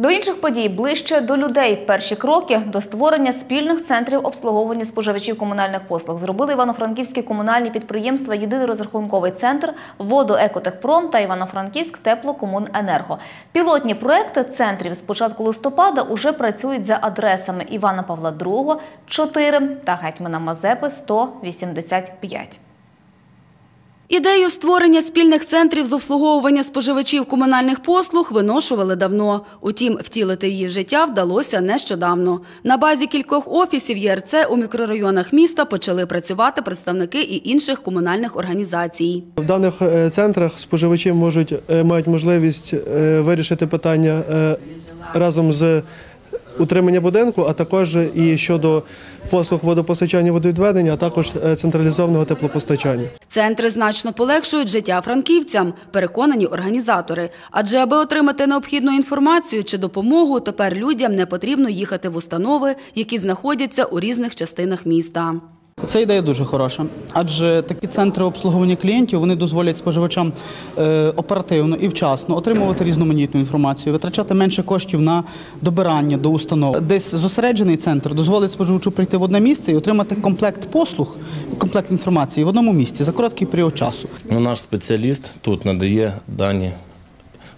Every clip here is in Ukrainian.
До інших подій ближче до людей. Перші кроки до створення спільних центрів обслуговування споживачів комунальних послуг зробили івано-франківські комунальні підприємства Єдиний розрахунковий центр, Водоекотехпром та Івано-Франківськ Теплокомуненерго. Пілотні проекти центрів з початку листопада уже працюють за адресами Івана Павла II, 4 та гетьмана Мазепи 185. Ідею створення спільних центрів з обслуговування споживачів комунальних послуг виношували давно. Утім, втілити її в життя вдалося нещодавно. На базі кількох офісів ЄРЦ у мікрорайонах міста почали працювати представники і інших комунальних організацій. В даних е, центрах споживачі можуть е, мають можливість е, вирішити питання разом з утримання будинку, а також і щодо послуг водопостачання, водовідведення, а також е, централізованого теплопостачання. Центри значно полегшують життя франківцям, переконані організатори. Адже аби отримати необхідну інформацію чи допомогу, тепер людям не потрібно їхати в установи, які знаходяться у різних частинах міста. Ця ідея дуже хороша, адже такі центри обслуговування клієнтів вони дозволять споживачам е, оперативно і вчасно отримувати різноманітну інформацію, витрачати менше коштів на добирання до установ. Десь зосереджений центр дозволить споживачу прийти в одне місце і отримати комплект послуг, комплект інформації в одному місці за короткий період часу. Ну, наш спеціаліст тут надає дані,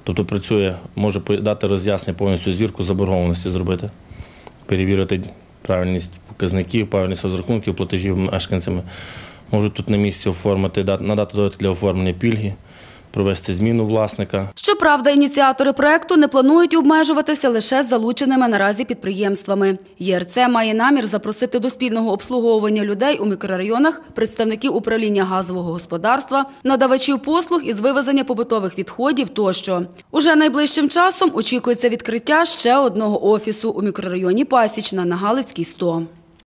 тобто працює, може дати роз'яснення повністю звірку заборгованості зробити, перевірити правильність показників, правильність розрахунків, платежів мешканцями. Можуть тут на місці оформити, дат- надати довідки для оформлення пільги, провести зміну власника. Щоправда, ініціатори проекту не планують обмежуватися лише залученими наразі підприємствами. ЄРЦ має намір запросити до спільного обслуговування людей у мікрорайонах представників управління газового господарства, надавачів послуг із вивезення побутових відходів тощо. Уже найближчим часом очікується відкриття ще одного офісу у мікрорайоні Пасічна на Галицькій 100.